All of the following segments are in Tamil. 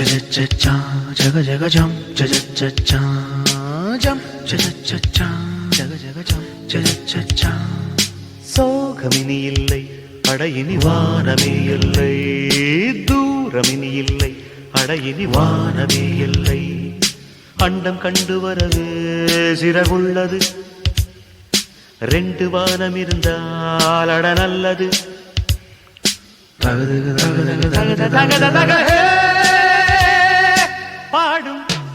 cha-cha-cha-cha, சோகமினி இல்லை படையினி வானமே இல்லை தூரமினி இல்லை அடையினி வானமே இல்லை அண்டம் கண்டு வரவு சிறகுள்ளது ரெண்டு வானம் இருந்தால் அட நல்லது தகதக தகதக தகதக தகதக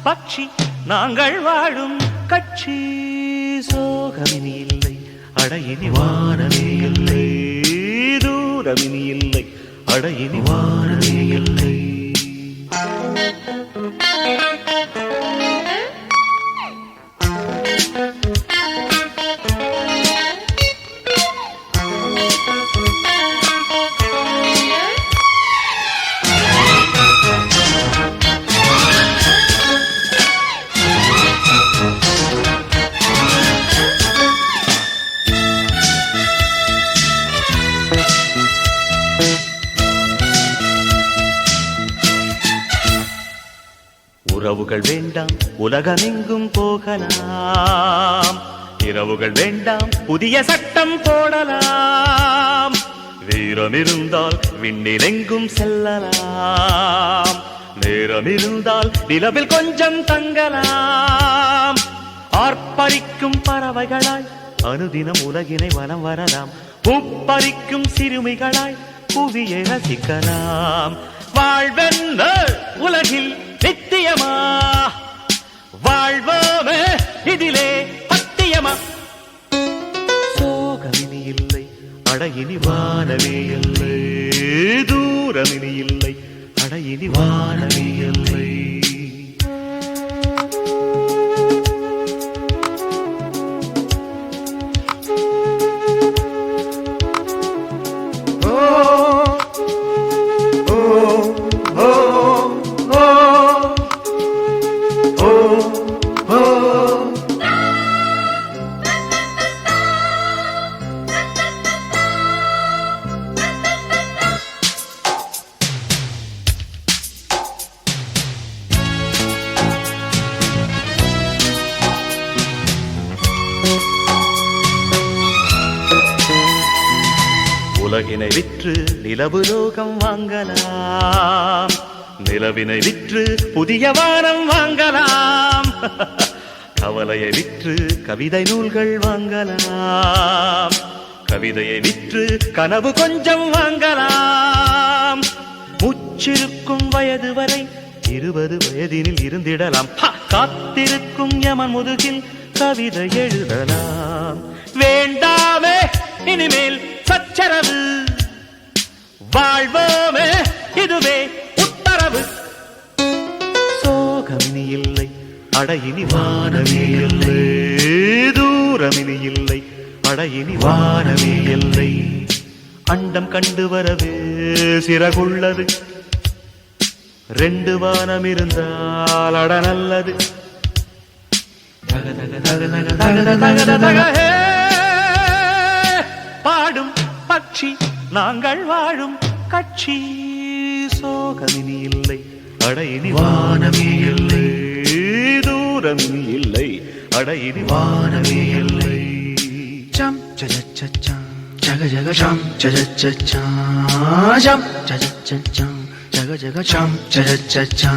பட்சி நாங்கள் வாழும் கட்சி. சோகமினி இல்லை அடையினி வானமே இல்லை. தூரமினி இல்லை அடையினி வானமே உறவுகள் வேண்டாம் உலகமெங்கும் போகலாம். இரவுகள் வேண்டாம் புதிய சட்டம் போடலாம். வீரம் இருந்தால் விண்ணிலெங்கும் செல்லலாம். நேரம் இருந்தால் நிலவில் கொஞ்சம் தங்கலாம். ஆர்ப்பரிக்கும் பறவைகளாய் அனுதினம் உலகினை வனம் வரலாம். பூப்பறிக்கும் சிறுமிகளாய் புவியை ரசிக்கலாம். வாழ்வென்ன உலகில் சத்தியமா? வாழ்வோமே இதிலே சத்தியமா சோகமினி இல்லை அடையினி வானமே இல்லை. தூரமினி இல்லை அடையினி வானமே இல்லை. உலகினை விற்று நிலவு லோகம் வாங்கலாம். நிலவினை விற்று புதிய வானம் வாங்கலாம். கவலையை விற்று கவிதை நூல்கள் வாங்கலாம். கவிதையை விற்று கனவு கொஞ்சம் வாங்கலாம். முச்சிருக்கும் வயது வரை இருபது வயதினில் இருந்திடலாம். காத்திருக்கும் யமன் முதுகில் கவிதை எழுதலாம். வேண்டாமே இனிமேல் சச்சரவு வாழ்வோமே இதுவே உத்தரவு சோகமினி இல்லை அடையினி வானமே இல்லை தூரமினி இல்லை அடையினி வானமே இல்லை அண்டம் கண்டு வரவே சிறகுள்ளது ரெண்டு வானம் இருந்தால் அட நல்லது தக தக தக தக தக தக தக பட்சி நாங்கள் வாழும் கட்சி. சோகமினி இல்லை அடையினி வானமே இல்லை. தூரம் இல்லை அடையினி வானமே இல்லை. சம் சஜச்சா ஜக ஜக சம் சஜச்சா ஜம் சஜச்சா ஜக ஜக சம். சஜச்சா